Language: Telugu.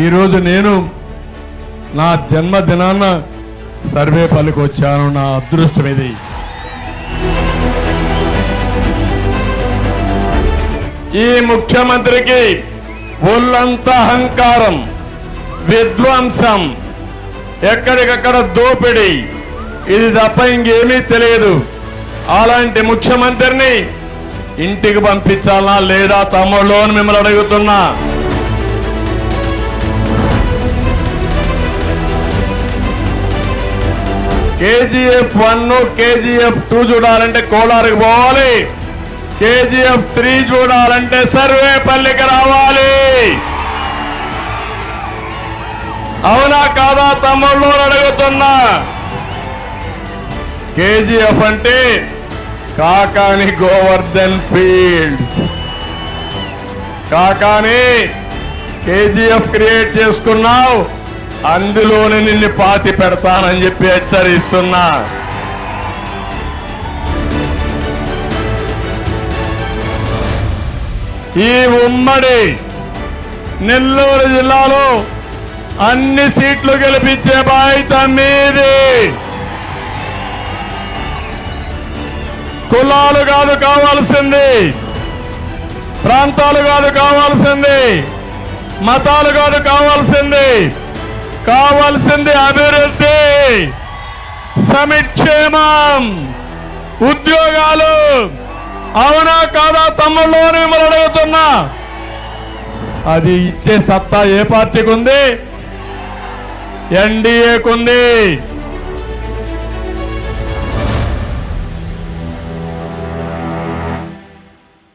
ఈరోజు నేను నా జన్మదినాన్న సర్వేపల్లికి వచ్చాను నా అదృష్టం ఇది. ఈ ముఖ్యమంత్రికి ఒళ్ళంత అహంకారం విధ్వంసం ఎక్కడికక్కడ దోపిడీ ఇది తప్ప ఇంకేమీ తెలియదు. అలాంటి ముఖ్యమంత్రిని ఇంటికి పంపించాలనా లేదా తమ్ముళ్ళు అని మిమ్మల్ని అడుగుతున్నా. కేజీఎఫ్ వన్ కేజీఎఫ్ టూ చూడాలంటే కోలారుకు పోవాలి. కేజీఎఫ్ త్రీ చూడాలంటే సర్వేపల్లికి రావాలి. అవునా కాదా తమ్ముళ్ళు అడుగుతున్నా. కేజీఎఫ్ అంటే Kakani Govardhan fields. Kakani KGF create చేసుకున్నావు. అందులోనే నిన్ను పాతి పెడతానని చెప్పి హెచ్చరిస్తున్నా. ఈ ఉమ్మడి నెల్లూరు జిల్లాలో అన్ని సీట్లు గెలిపించే బాధ్యత మీదే. కులాలు కాదు కావాల్సింది. ప్రాంతాలు కాదు కావాల్సింది. మతాలు కాదు కావాల్సింది. కావాల్సింది అభివృద్ధి. సమిక్షేమం. ఉద్యోగాలు. అవునా కాదా తమ్ముళ్ళు అని మిమ్మల్ని అడుగుతున్నా. అది ఇచ్చే సత్తా ఏ పార్టీకి ఉంది ఎన్డీఏకుంది.